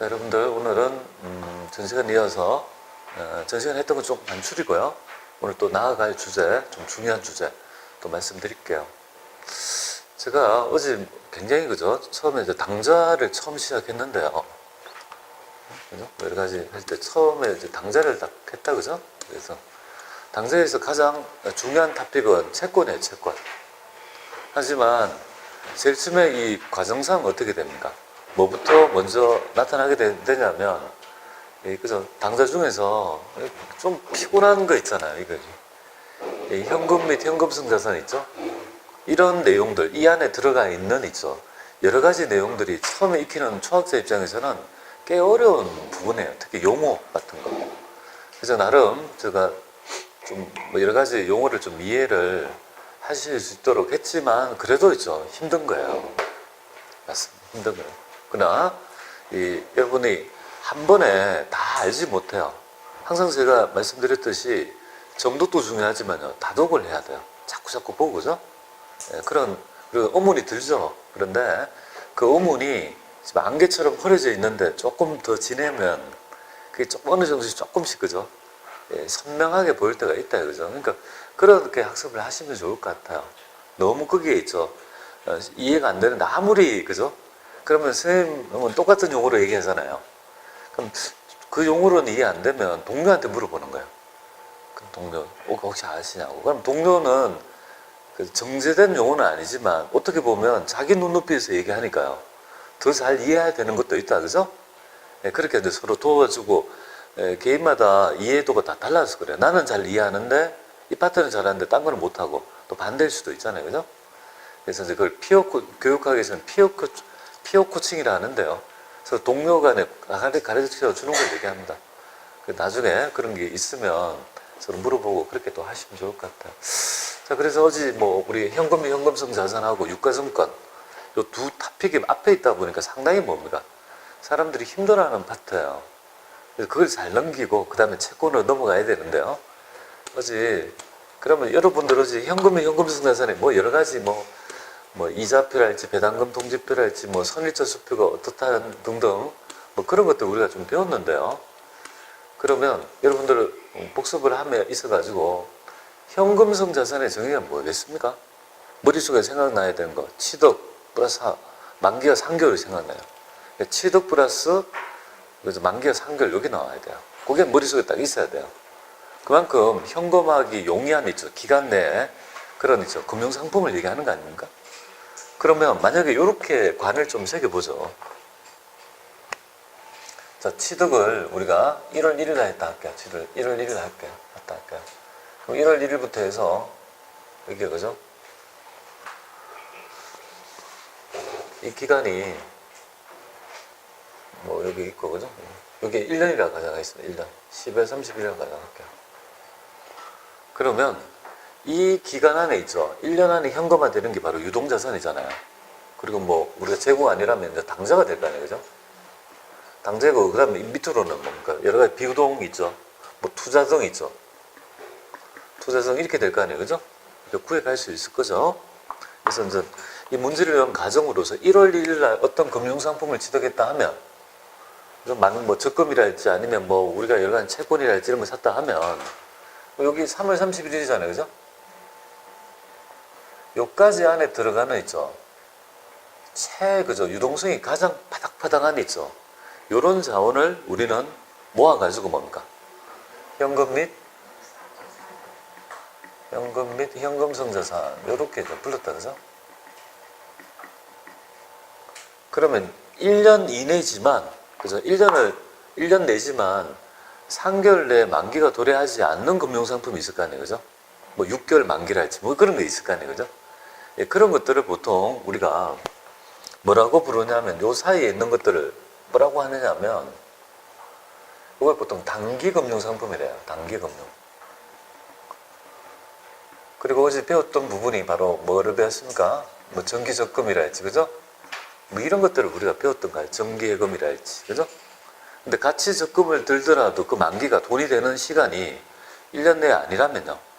자, 여러분들 오늘은 음, 전 시간 이어서 어, 전 시간 했던 건 조금 단출이고요. 오늘 또 나아갈 주제, 좀 중요한 주제 또 말씀드릴게요. 제가 어제 굉장히 그죠? 처음에 이제 당자를 처음 시작했는데요. 그죠? 뭐 여러 가지 할 때 처음에 이제 당자를 딱 했다 그죠? 그래서 당자에서 가장 중요한 토픽은 채권이에요, 채권. 하지만 제일 처음에 이 과정상 어떻게 됩니까? 뭐부터 먼저 나타나게 되, 이 그죠? 당자 중에서 좀 피곤한 거 있잖아요, 이거. 이 현금 및 현금성 자산 있죠? 이런 내용들, 이 안에 들어가 있는 있죠. 여러 가지 내용들이 처음에 익히는 초학자 입장에서는 꽤 어려운 부분이에요. 특히 용어 같은 거. 그래서 나름 제가 좀뭐 여러 가지 용어를 좀 이해를 하실 수 있도록 했지만 그래도 있죠. 힘든 거예요. 맞습니다. 힘든 거예요. 그러나 이 여러분이 한 번에 다 알지 못해요. 항상 제가 말씀드렸듯이 정독도 중요하지만요. 다독을 해야 돼요. 자꾸 자꾸 보고 그죠? 예, 그런 그리고 의문이 들죠. 그런데 그 의문이 지금 안개처럼 흐려져 있는데 조금 더 지내면 그게 조금 어느 정도씩 조금씩 그죠? 예, 선명하게 보일 때가 있다 그죠? 그러니까 그렇게 학습을 하시면 좋을 것 같아요. 너무 거기에 있죠. 어, 이해가 안 되는데 아무리 그죠? 그러면 선생님은 똑같은 용어로 얘기하잖아요. 그럼 그 용어로는 이해 안 되면 동료한테 물어보는 거예요. 그럼 동료 어, 혹시 아시냐고? 그럼 동료는 그 정제된 용어는 아니지만 어떻게 보면 자기 눈높이에서 얘기하니까요. 더 잘 이해해야 되는 것도 있다, 그죠? 예, 그렇게 이제 서로 도와주고 예, 개인마다 이해도가 다 달라서 그래요. 나는 잘 이해하는데 이 파트는 잘하는데 딴 거는 못하고 또 반대일 수도 있잖아요, 그죠? 그래서 이제 그걸 피어 코, 교육학에서는 피어 코, 피어 코칭이라 하는데요. 그래서 동료 간에 가르쳐 주는 걸 얘기합니다. 그 나중에 그런 게 있으면 서로 물어보고 그렇게 또 하시면 좋을 것 같아요. 자, 그래서 어제 뭐 우리 현금, 현금성 자산하고 유가증권 요두 토픽이 앞에 있다 보니까 상당히 뭡니까? 사람들이 힘들어하는 파트예요. 그걸 잘 넘기고 그 다음에 채권으로 넘어가야 되는데요. 어제 그러면 여러분들 어제 현금의 현금성 자산에 뭐 여러 가지 뭐, 뭐 이자표랄지 배당금 통지표랄지 뭐 선일자 수표가 어떻다 등등 뭐 그런 것들 우리가 좀 배웠는데요. 그러면 여러분들 복습을 함에 있어 가지고 현금성 자산의 정의가 뭐겠습니까? 머릿속에 생각나야 되는 거 취득 플러스 만기가 3개월이 생각나요. 그러니까 취득 플러스 그래서 만기가 3개월 여기 나와야 돼요. 그게 머릿속에 딱 있어야 돼요. 그만큼 현금화하기 용이한 있죠. 기간 내에 그런 있죠. 금융상품을 얘기하는 거 아닙니까? 그러면 만약에 이렇게 관을 좀 새겨보죠. 자, 취득을 우리가 1월 1일 날 했다 할게요. 취득 1월 1일 할게요. 했다 할게요. 그럼 1월 1일부터 해서 이게 그죠? 이 기간이 뭐 여기 있고 그죠? 여기 1년이라 가정하겠습니다. 1년. 10월 31일 가정할게요. 그러면 이 기간 안에 있죠. 1년 안에 현금화 되는 게 바로 유동자산이잖아요. 그리고 뭐 우리가 재고가 아니라면 이제 당자가 될 거 아니에요. 그죠? 당재고 그다음에 밑으로는 뭡니까? 여러 가지 비유동 있죠. 뭐 투자성 있죠. 투자성 이렇게 될 거 아니에요. 그죠? 갈수 있을 거죠. 그래서 이제 이 문제를 위한 가정으로서 1월 1일 날 어떤 금융상품을 취득했다 하면 좀 많은 뭐 적금이랄지 아니면 뭐 우리가 가지 채권이랄지 이런 걸 샀다 하면 뭐 여기 3월 31일이잖아요. 그죠? 요까지 안에 들어가는 있죠. 채, 그죠? 유동성이 가장 파닥파닥한 있죠. 요런 자원을 우리는 모아가지고 뭡니까? 현금 및 현금 및 현금성 자산 요렇게 좀 불렀다 그죠? 그러면 1년 이내지만 그죠? 1년을 1년 내지만 3개월 내에 만기가 도래하지 않는 금융상품이 있을 거 아니에요. 그죠? 뭐 6개월 만기랄지 뭐 그런 거 있을 거 아니에요. 그죠? 예, 그런 것들을 보통 우리가 뭐라고 부르냐면 요 사이에 있는 것들을 뭐라고 하느냐면 이걸 보통 단기 금융 상품이래요. 단기 금융. 그리고 어제 배웠던 부분이 바로 뭐를 배웠습니까? 뭐 정기 적금이랄지 그죠? 뭐 이런 것들을 우리가 배웠던 거예요. 정기 예금이랄지 그죠? 근데 같이 적금을 들더라도 그 만기가 돈이 되는 시간이 1년 내에 아니라면요.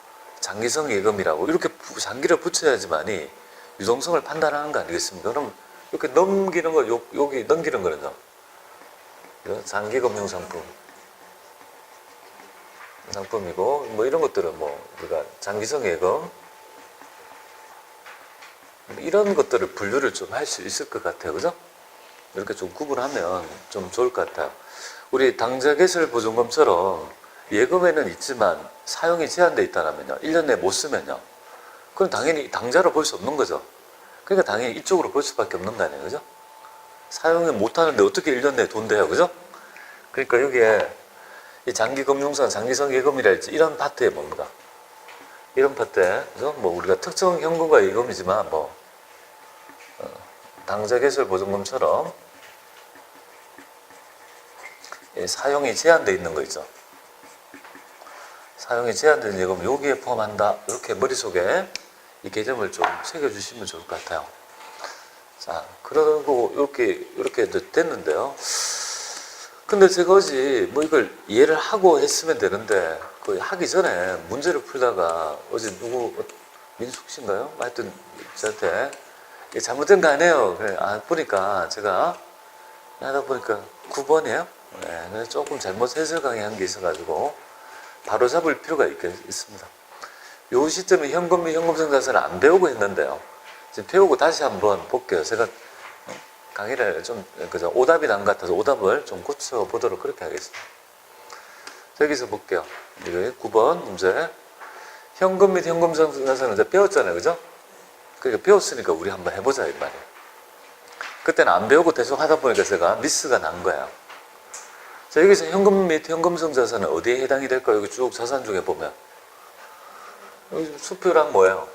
장기성 예금이라고 이렇게 부- 장기를 붙여야지만이 유동성을 판단하는 거 아니겠습니까? 그럼 이렇게 넘기는 거, 요, 여기 넘기는 거는요. 이건 장기 금융 상품 상품이고 뭐 이런 것들은 뭐 우리가 장기성 예금 이런 것들을 분류를 좀 할 수 있을 것 같아요, 그죠? 이렇게 좀 구분하면 좀 좋을 것 같아요. 우리 당좌개설 보증금처럼 예금에는 있지만 사용이 제한돼 있다면요, 1년 내에 못 쓰면요, 그럼 당연히 당자로 볼 수 없는 거죠. 그러니까 당연히 이쪽으로 볼 수밖에 없는 거 아니에요, 그죠? 사용을 못 하는데 어떻게 1년 내에 돈 돼요, 그죠? 그러니까 여기에 이 장기금융상, 장기성 예금이랄지 이런 파트에 뭡니까? 이런 파트에, 그죠? 뭐 우리가 특정 현금과 예금이지만 뭐 어, 당좌개설 보증금처럼 이 사용이 제한돼 있는 거 있죠. 사용이 제한된 예금 여기에 포함한다. 이렇게 머릿속에 이 개념을 좀 새겨주시면 좋을 것 같아요. 자, 그러고 이렇게 이렇게 됐는데요. 근데 제가 어제 뭐 이걸 이해를 하고 했으면 되는데 그 하기 전에 문제를 풀다가 어제 누구 민숙 씨인가요? 하여튼 저한테 잘못된 거 아니에요. 그래, 아, 보니까 제가 하다 보니까 9번이에요. 네, 조금 잘못 해설 강의한 게 있어가지고 바로 잡을 필요가 있, 있습니다. 요 시점에 현금 및 현금성 자산을 안 배우고 했는데요. 지금 배우고 다시 한번 볼게요. 제가 어, 강의를 좀 그저 오답이 난것 같아서 오답을 좀 고쳐 보도록 그렇게 하겠습니다. 여기서 볼게요. 이거 9번 문제. 현금 및 현금성 자산은 이제 배웠잖아요. 그죠? 그러니까 배웠으니까 우리 한번 해보자 이 말이에요. 그때는 안 배우고 대충 하다 보니까 제가 미스가 난 거예요. 자, 여기서 현금 및 현금성 자산은 어디에 해당이 될까요? 여기 쭉 자산 중에 보면. 여기 수표랑 뭐예요?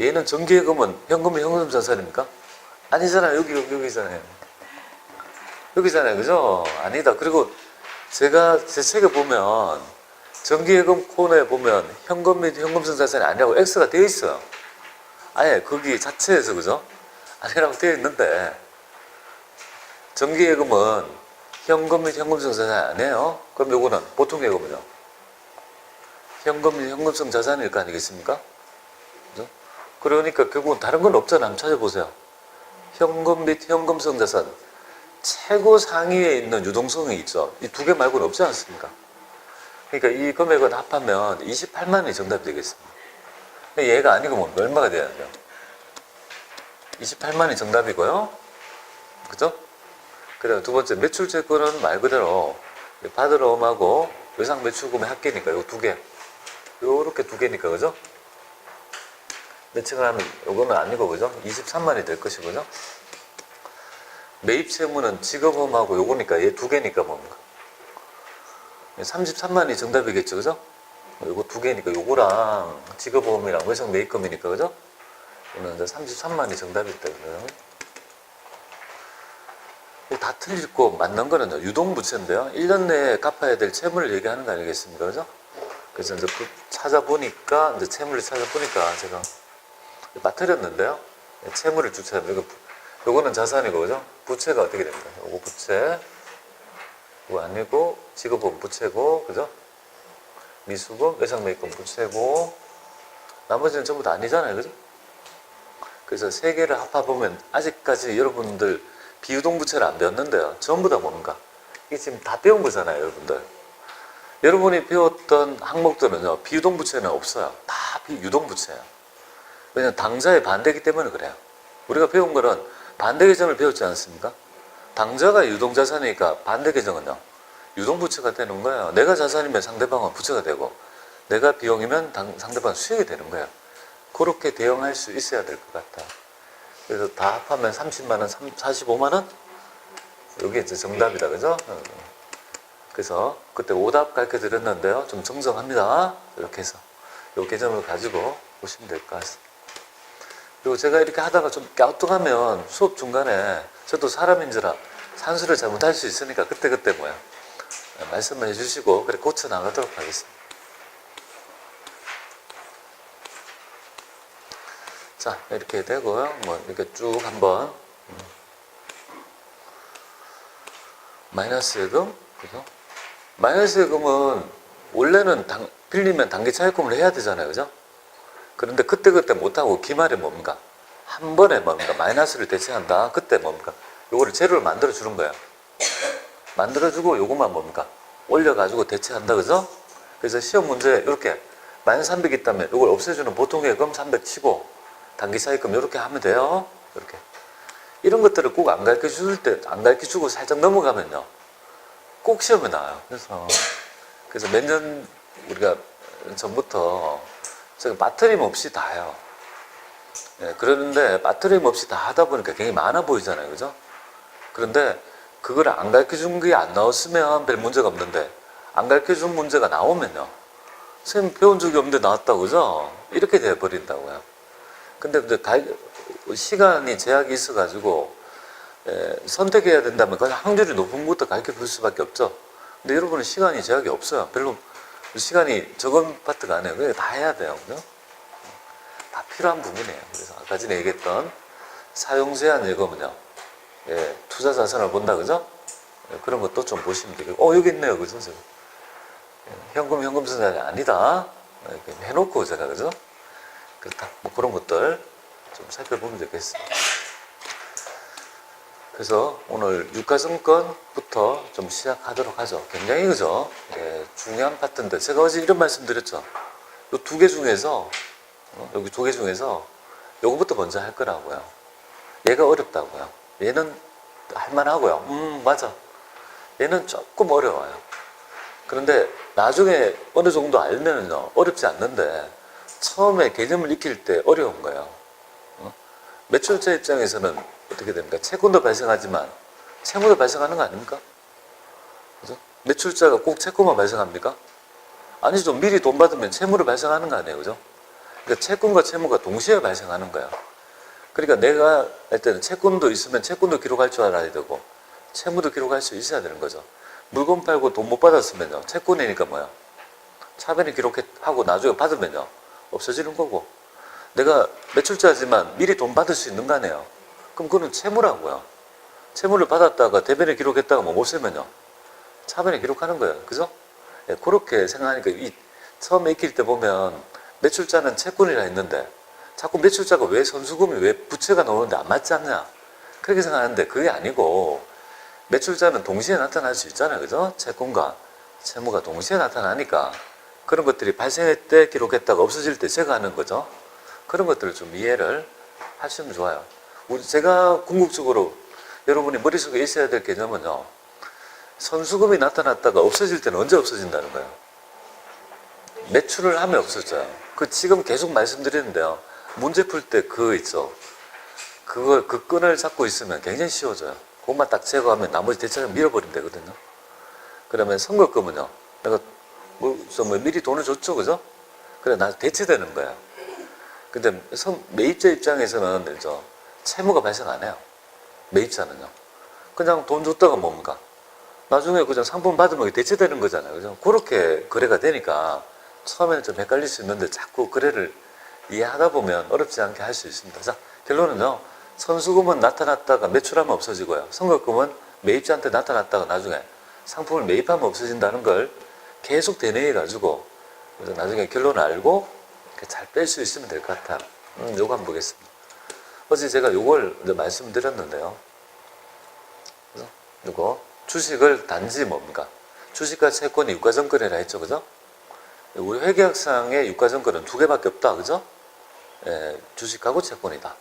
얘는 정기예금은 현금 및 현금 자산입니까? 아니잖아요. 여기, 여기, 여기잖아요. 여기잖아요. 그죠? 아니다. 그리고 제가 제 책에 보면 정기예금 코너에 보면 현금 및 현금성 자산이 아니라고 X가 되어 있어요. 아예 거기 자체에서 그죠? 아니라고 되어 있는데 정기예금은 현금 및 현금성 자산이 아니에요. 그럼 요거는 보통 예금은요? 현금 및 현금성 자산일 거 아니겠습니까? 그죠? 그러니까 결국은 다른 건 없잖아. 한번 찾아보세요. 현금 및 현금성 자산 최고 상위에 있는 유동성이 있죠. 이 두 개 말고는 없지 않습니까? 그러니까 이 금액은 합하면 28만이 정답이 되겠습니다. 얘가 아니고 뭐 얼마가 돼야 돼요? 28만이 정답이고요. 그죠? 그 다음 두 번째 매출 채권은 말 그대로 받으러 옴하고 외상 매출금의 합계니까 요 두 개. 요렇게 두 개니까 그죠? 매칭을 하면 요거는 아니고 그죠? 23만이 될 것이고 그죠? 매입 채무는 직업음하고 요거니까 얘 두 개니까 뭡니까? 33만이 정답이겠죠, 그죠? 요거 두 개니까 요거랑 직업보험이랑 외상 매입금이니까 그죠? 이거는 이제 33만이 정답일 때거든요. 다거 맞는 거는 유동부채인데요. 1년 내에 갚아야 될 채무를 얘기하는 거 아니겠습니까? 그죠? 그래서 이제 그 찾아보니까, 이제 채무를 찾아보니까 제가 빠뜨렸는데요. 채무를 주체, 이거, 요거는 자산이고, 그죠? 부채가 어떻게 됩니까? 요거 부채. 이거 아니고, 직업보험 부채고, 그죠? 미수금, 외상매입금 부채고, 나머지는 전부 다 아니잖아요. 그죠? 그래서 세 개를 합해보면 아직까지 여러분들 비유동부채를 안 배웠는데요. 전부 다 뭔가. 이게 지금 다 배운 거잖아요, 여러분들. 여러분이 배웠던 항목들은요, 비유동부채는 없어요. 다 비유동부채예요. 왜냐면 당자의 반대이기 때문에 그래요. 우리가 배운 거는 반대 계정을 배웠지 않습니까? 당자가 유동 자산이니까 반대 계정은요, 유동 부채가 되는 거예요. 내가 자산이면 상대방은 부채가 되고, 내가 비용이면 당- 상대방은 수익이 되는 거예요. 그렇게 대응할 수 있어야 될 것 같아요. 그래서 다 합하면 30만원, 45만 원? 이게 이제 정답이다, 그죠? 어. 그래서 그때 오답 가르쳐 드렸는데요. 좀 정정합니다. 이렇게 해서. 이 개념을 가지고 보시면 될 것 같습니다. 그리고 제가 이렇게 하다가 좀 갸우뚱하면 수업 중간에 저도 사람인지라 산수를 잘못할 수 있으니까 그때그때 뭐야. 말씀을 해주시고, 그래, 고쳐 나가도록 하겠습니다. 자, 이렇게 되고요. 뭐, 이렇게 쭉 한번. 음. 마이너스 예금, 그죠? 마이너스 예금은 원래는 당, 빌리면 단기 차입금을 해야 되잖아요. 그죠? 그런데 그때그때 못하고 기말에 뭡니까? 한 번에 뭡니까? 마이너스를 대체한다. 그때 뭡니까? 요거를 재료를 만들어 주는 거예요. 만들어 주고 요것만 뭡니까? 올려 가지고 대체한다, 그죠? 그래서 시험 문제 이렇게 마이너스 300 있다면 이걸 없애 주는 보통 예금 300 치고 단기 사입금 이렇게 하면 돼요. 이렇게. 이런 것들을 꼭 안 가르쳐 줄 때, 안 가르쳐 주고 살짝 넘어가면요. 꼭 시험에 나와요. 그래서, 그래서 몇 년 우리가 전부터 제가 빠트림 없이 다 해요. 예, 그러는데 빠트림 없이 다 하다 보니까 굉장히 많아 보이잖아요. 그죠? 그런데 그걸 안 가르쳐 준 게 안 나왔으면 별 문제가 없는데 안 가르쳐 준 문제가 나오면요. 선생님 배운 적이 없는데 나왔다고 그죠? 이렇게 돼버린다고요. 근데 근데 가, 시간이 제약이 있어가지고 에, 선택해야 된다면 그 확률이 높은 것부터 가르쳐 볼 수밖에 없죠. 근데 여러분은 시간이 제약이 없어요. 별로 시간이 적은 파트가 아니에요. 그냥 다 해야 돼요. 그죠? 다 필요한 부분이에요. 그래서 아까 전에 얘기했던 사용 제한 예금은요. 예, 투자 자산을 본다 그죠? 예, 그런 것도 좀 보시면 되겠고 어 여기 있네요 그죠? 제가. 예, 현금 현금 자산이 아니다 예, 이렇게 해놓고 제가 그죠? 그렇다 뭐 그런 것들 좀 살펴보면 되겠습니다. 그래서 오늘 유가증권부터 좀 시작하도록 하죠. 굉장히 그죠? 예, 중요한 파트인데 제가 어제 이런 말씀 드렸죠. 요두개 중에서 어, 여기 두 개 중에서 요거부터 먼저 할 거라고요. 얘가 어렵다고요. 얘는 할만하고요. 음 맞아. 얘는 조금 어려워요. 그런데 나중에 어느 정도 알면은요 어렵지 않는데 처음에 개념을 익힐 때 어려운 거예요. 어? 매출자 입장에서는 어떻게 됩니까? 채권도 발생하지만 채무도 발생하는 거 아닙니까? 그죠? 매출자가 꼭 채권만 발생합니까? 아니죠. 미리 돈 받으면 채무를 발생하는 거 아니에요. 그죠? 그러니까 채권과 채무가 동시에 발생하는 거예요. 그러니까 내가 할 때는 채권도 있으면 채권도 기록할 줄 알아야 되고 채무도 기록할 수 있어야 되는 거죠. 물건 팔고 돈 못 받았으면요. 채권이니까 뭐야? 차변에 기록하고 나중에 받으면요. 없어지는 거고. 내가 매출자지만 미리 돈 받을 수 있는 거 아니에요. 그럼 그거는 채무라고요. 채무를 받았다가 대변에 기록했다가 뭐 못 쓰면요. 차변에 기록하는 거예요. 그죠? 예, 그렇게 생각하니까 이 처음에 익힐 때 보면 매출자는 채권이라 했는데 자꾸 매출자가 왜 선수금이 왜 부채가 나오는데 안 맞지 않냐 그렇게 생각하는데 그게 아니고 매출자는 동시에 나타날 수 있잖아요 그죠 채권과 채무가 동시에 나타나니까 그런 것들이 발생할 때 기록했다가 없어질 때 제거하는 거죠 그런 것들을 좀 이해를 하시면 좋아요 제가 궁극적으로 여러분이 머릿속에 있어야 될 개념은요 선수금이 나타났다가 없어질 때는 언제 없어진다는 거예요 매출을 하면 없어져요 그 지금 계속 말씀드리는데요 문제 풀 때 그거 있죠. 그걸 그 끈을 잡고 있으면 굉장히 쉬워져요. 그것만 딱 제거하면 나머지 대체를 밀어버리면 되거든요. 그러면 선거금은요. 내가 뭐, 저뭐 미리 돈을 줬죠, 그죠? 그래 나 대체되는 거야. 근데 선, 매입자 입장에서는 저 채무가 발생 안 해요. 매입자는요. 그냥 돈 줬다가 뭡니까? 나중에 그냥 상품 받으면 대체되는 거잖아요. 그죠? 그렇게 거래가 되니까 처음에는 좀 헷갈릴 수 있는데 자꾸 거래를 이해하다 보면 어렵지 않게 할 수 있습니다. 자, 결론은요. 선수금은 나타났다가 매출하면 없어지고요. 선거금은 매입자한테 나타났다가 나중에 상품을 매입하면 없어진다는 걸 계속 대뇌해 가지고 나중에 결론을 알고 잘 뺄 수 있으면 될 것 같아요. 음, 요거 한번 보겠습니다. 어제 제가 요걸 말씀드렸는데요. 요거 주식을 단지 뭡니까? 주식과 채권이 유가증권이라 했죠, 그죠? 우리 회계학상의 유가증권은 두 개밖에 없다, 그죠? 예, 주식하고 채권이다.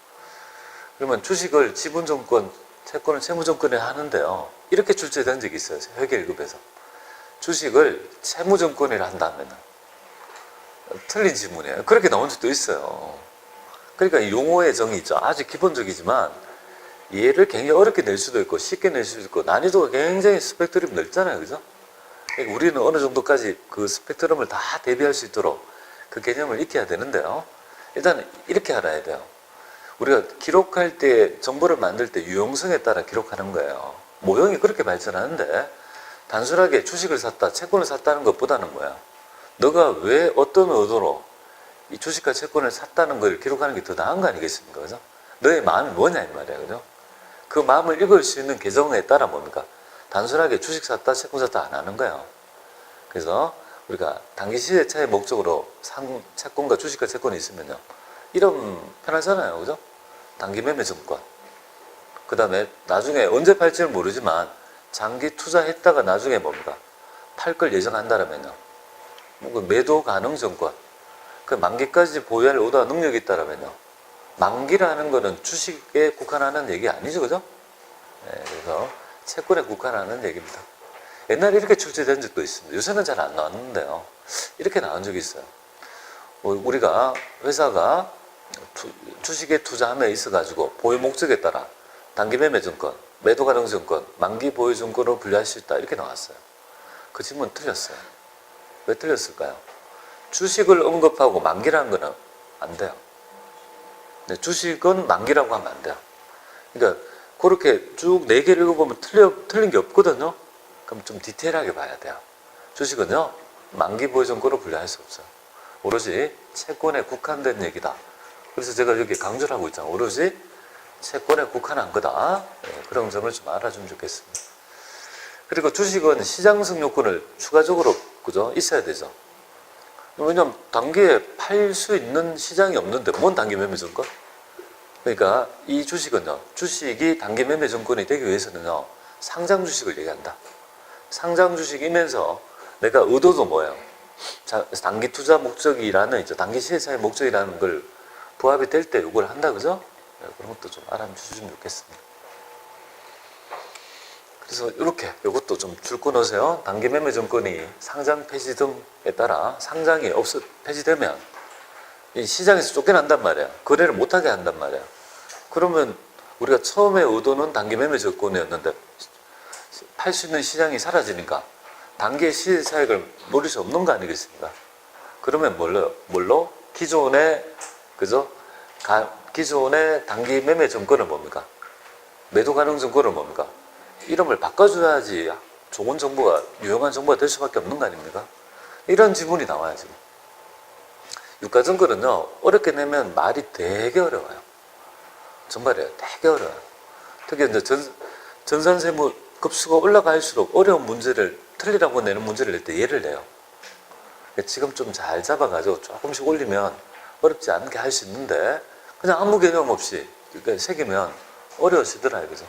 그러면 주식을 지분증권, 채권은 채무증권에 하는데요. 이렇게 출제된 적이 있어요. 회계 1급에서. 주식을 채무증권이라 한다면 틀린 지문이에요. 그렇게 나온 적도 있어요. 그러니까 이 용어의 정의 있죠. 아주 기본적이지만 얘를 굉장히 어렵게 낼 수도 있고 쉽게 낼 수도 있고 난이도가 굉장히 스펙트럼이 넓잖아요. 그죠? 그러니까 우리는 어느 정도까지 그 스펙트럼을 다 대비할 수 있도록 그 개념을 익혀야 되는데요. 일단 이렇게 알아야 돼요. 우리가 기록할 때 정보를 만들 때 유용성에 따라 기록하는 거예요. 모형이 그렇게 발전하는데 단순하게 주식을 샀다, 채권을 샀다는 것보다는 뭐야? 너가 왜 어떤 의도로 이 주식과 채권을 샀다는 걸 기록하는 게 더 나은 거 아니겠습니까? 그죠? 너의 마음이 뭐냐 이 말이야. 그죠? 그 마음을 읽을 수 있는 계정에 따라 뭡니까? 단순하게 주식 샀다, 채권 샀다 안 하는 거예요. 그래서 우리가 단기 시대차의 목적으로 상, 채권과 주식과 채권이 있으면요. 이런 편하잖아요. 그죠? 단기 매매 증권. 그 다음에 나중에 언제 팔지는 모르지만 장기 투자했다가 나중에 뭡니까? 팔 걸 예정한다라면요. 뭐그 매도 가능 정권. 그 만기까지 보유할 오다 능력이 있다라면요. 만기라는 거는 주식에 국한하는 얘기 아니죠, 그죠? 네, 그래서 채권에 국한하는 얘기입니다. 옛날에 이렇게 출제된 적도 있습니다. 요새는 잘 안 나왔는데요. 이렇게 나온 적이 있어요. 뭐 우리가 회사가 투- 주식에 투자함에 있어 가지고 보유 목적에 따라 단기 매매 증권, 매도 가능 증권, 만기 보유 증권으로 분류할 수 있다 이렇게 나왔어요. 그 질문 틀렸어요. 왜 틀렸을까요? 주식을 언급하고 만기라는 거는 안 돼요. 네, 주식은 만기라고 하면 안 돼요. 그러니까 그렇게 쭉 네 개를 읽어보면 틀려, 틀린 게 없거든요. 그럼 좀 디테일하게 봐야 돼요. 주식은요, 만기 보유 증권으로 분류할 수 없어요. 오로지 채권에 국한된 얘기다. 그래서 제가 여기 강조를 하고 있잖아요. 오로지 채권에 국한한 거다. 네, 그런 점을 좀 알아주면 좋겠습니다. 그리고 주식은 시장성 요건을 추가적으로 그죠 있어야 되죠. 왜냐면 단기에 팔 수 있는 시장이 없는데 뭔 단기 매매 증권? 그러니까 이 주식은요, 주식이 단기 매매 증권이 되기 위해서는요, 상장 주식을 얘기한다. 상장 주식이면서 내가 의도도 뭐예요? 자, 단기 투자 목적이라는 있죠. 단기 시세차의 목적이라는 걸 부합이 될 때 이걸 한다, 그죠? 네, 그런 것도 좀 알아주시면 좋겠습니다. 그래서 이렇게 이것도 좀 줄 끊으세요. 단기 매매 증권이 상장 폐지 등에 따라 상장이 없어 폐지되면 이 시장에서 쫓겨난단 말이에요. 거래를 못하게 한단 말이에요. 그러면 우리가 처음에 의도는 단기 매매 증권이었는데 팔 수 있는 시장이 사라지니까 단기의 시세 차익을 노릴 수 없는 거 아니겠습니까? 그러면 뭘로 뭘로 기존의 그죠? 가- 기존의 단기 매매 증권은 뭡니까? 매도 가능 증권은 뭡니까? 이름을 바꿔줘야지 좋은 정보가 유용한 정보가 될 수밖에 없는 거 아닙니까? 이런 지문이 나와요 지금. 유가증권은요 어렵게 내면 말이 되게 어려워요. 정말이에요. 되게 어려워요. 특히 이제 전, 전산세무 급수가 올라갈수록 어려운 문제를 틀리라고 내는 문제를 낼 때 예를 내요. 지금 좀 잘 잡아가지고 조금씩 올리면 어렵지 않게 할 수 있는데 그냥 아무 개념 없이 그러니까 새기면 어려워지더라고요. 그죠?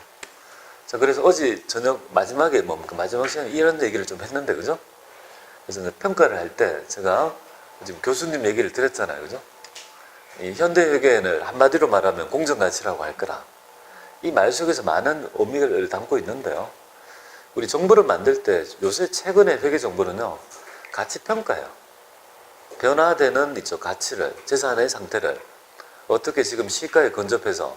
자, 그래서 어제 저녁 마지막에 뭡니까? 마지막 시간에 이런 얘기를 좀 했는데, 그죠? 그래서 평가를 할 때 제가 지금 교수님 얘기를 드렸잖아요. 그죠? 이 현대회계를 한마디로 말하면 공정가치라고 할 거라. 이 말 속에서 많은 의미를 담고 있는데요. 우리 정보를 만들 때 요새 최근의 회계 정보는요, 가치 평가예요. 변화되는 있죠 가치를 재산의 상태를 어떻게 지금 시가에 근접해서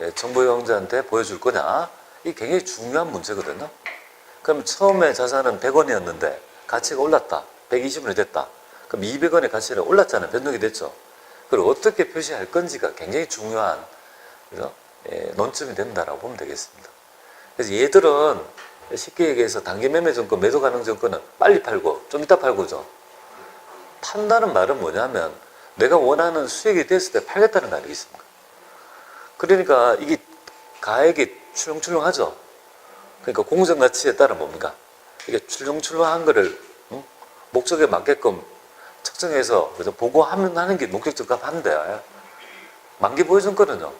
예, 정보 유형자한테 보여줄 거냐 이 굉장히 중요한 문제거든요. 그럼 처음에 자산은 100원이었는데 가치가 올랐다 120원이 됐다 그럼 200원의 가치가 올랐잖아요 변동이 됐죠. 그걸 어떻게 표시할 건지가 굉장히 중요한 그죠? 예, 논점이 된다라고 보면 되겠습니다. 그래서 얘들은 쉽게 얘기해서 단기 매매 증권, 매도 가능 증권은 빨리 팔고 좀 이따 팔고죠. 판다는 말은 뭐냐면 내가 원하는 수익이 됐을 때 팔겠다는 거 아니겠습니까? 그러니까 이게 가액이 출렁출렁하죠. 그러니까 공정 가치에 따라 뭡니까? 이게 출렁출렁한 거를 응? 목적에 맞게끔 측정해서 그래서 보고하면 하는 게 목적적 값한데 만기 보유증권은요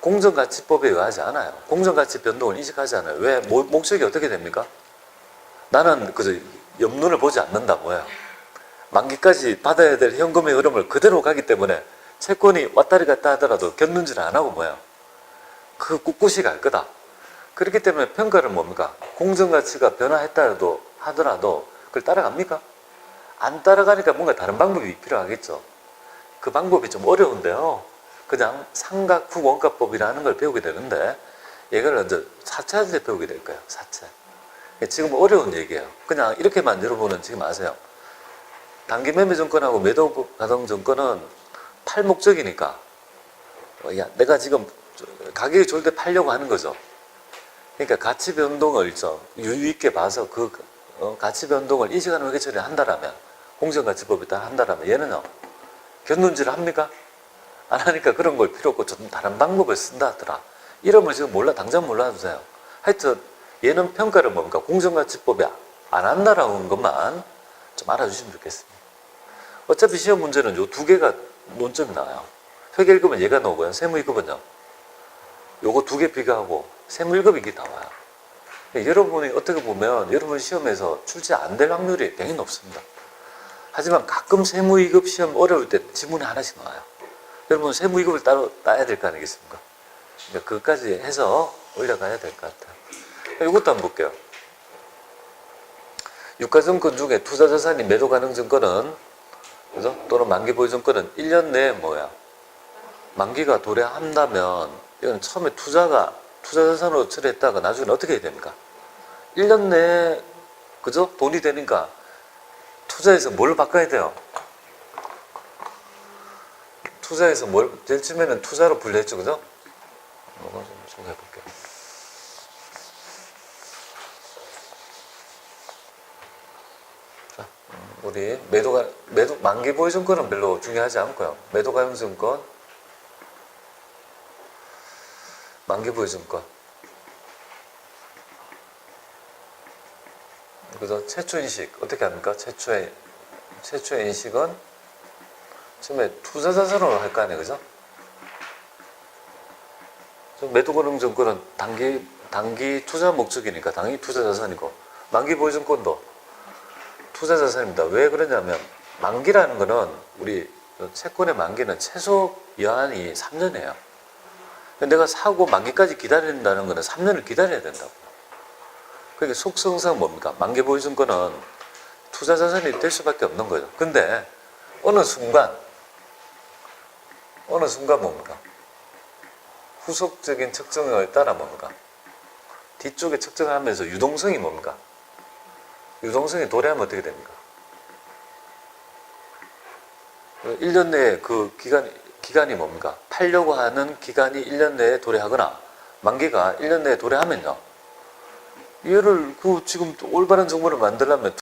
공정가치법에 의하지 않아요. 공정가치 변동을 인식하지 않아요. 왜? 모- 목적이 어떻게 됩니까? 나는 그저 옆눈을 보지 않는다 뭐예요? 만기까지 받아야 될 현금의 흐름을 그대로 가기 때문에 채권이 왔다리 갔다 하더라도 견눈질 안 하고 뭐예요? 그 꿋꿋이 갈 거다. 그렇기 때문에 평가를 뭡니까? 공정가치가 변화했다라도 하더라도 그걸 따라갑니까? 안 따라가니까 뭔가 다른 방법이 필요하겠죠. 그 방법이 좀 어려운데요. 그냥 삼각후 원가법이라는 걸 배우게 되는데 이걸 이제 사채한테 배우게 될 거예요. 사채. 지금 어려운 얘기예요. 그냥 이렇게만 여러분은 지금 아세요. 단기 매매 증권하고 매도 가동 증권은 팔 목적이니까 어, 야 내가 지금 가격이 좋을 때 팔려고 하는 거죠. 그러니까 가치 변동을 좀 유유 있게 봐서 그 어, 가치 변동을 인식하는 회계 처리를 한다라면 공정가치법에 따라 한다라면 얘는요 견눈질을 합니까? 안 하니까 그런 걸 필요 없고 좀 다른 방법을 쓴다 하더라. 이름을 지금 몰라 당장 몰라도 돼요. 하여튼 얘는 평가를 뭡니까 공정가치법에 안 한다라는 것만 좀 알아주시면 좋겠습니다. 어차피 시험 문제는 요 두 개가 논점이 나와요. 회계 1급은 얘가 나오고요. 세무 2급은요. 요거 두 개 비교하고 세무 1급 이게 나와요. 여러분이 어떻게 보면 여러분 시험에서 출제 안 될 확률이 굉장히 높습니다. 하지만 가끔 세무이급 시험 어려울 때 지문이 하나씩 나와요. 여러분 세무이급을 따로 따야 될 거 아니겠습니까? 그러니까 그것까지 해서 올려가야 될 것 같아요. 이것도 한번 볼게요. 유가증권 중에 투자자산이 매도 가능 증권은 그죠? 또는 만기 보유 증권은 1년 내에 뭐야? 만기가 도래한다면 이건 처음에 투자가 투자 자산으로 처리했다가 나중에 어떻게 해야 됩니까? 1년 내에 그죠? 돈이 되니까 투자해서 뭘 바꿔야 돼요? 투자해서 뭘 제일 처음에는 투자로 분류했죠, 그죠? 이거 좀 소개해 볼게요. 자, 음, 우리 매도가 매도 만기 보유 증권은 별로 중요하지 않고요. 매도 가용 증권, 만기 보유 증권. 그래서 최초 인식 어떻게 합니까? 최초의 최초의 인식은 처음에 투자 자산으로 할 거 아니에요, 그죠? 좀 매도 거능 증권은 단기 단기 투자 목적이니까 단기 투자 자산이고 만기 보유 증권도 투자 자산입니다. 왜 그러냐면 만기라는 거는 우리 채권의 만기는 최소 여한이 3년이에요. 내가 사고 만기까지 기다린다는 거는 3년을 기다려야 된다고. 그게 속성상 뭡니까? 만기 보유 증권은 투자 자산이 될 수밖에 없는 거죠. 근데 어느 순간 어느 순간 뭡니까? 후속적인 측정에 따라 뭡니까? 뒤쪽에 측정하면서 유동성이 뭡니까? 유동성이 도래하면 어떻게 됩니까? 1년 내에 그 기간, 기간이 뭡니까? 팔려고 하는 기간이 1년 내에 도래하거나 만기가 1년 내에 도래하면요. 얘를 그 지금 올바른 정보를 만들려면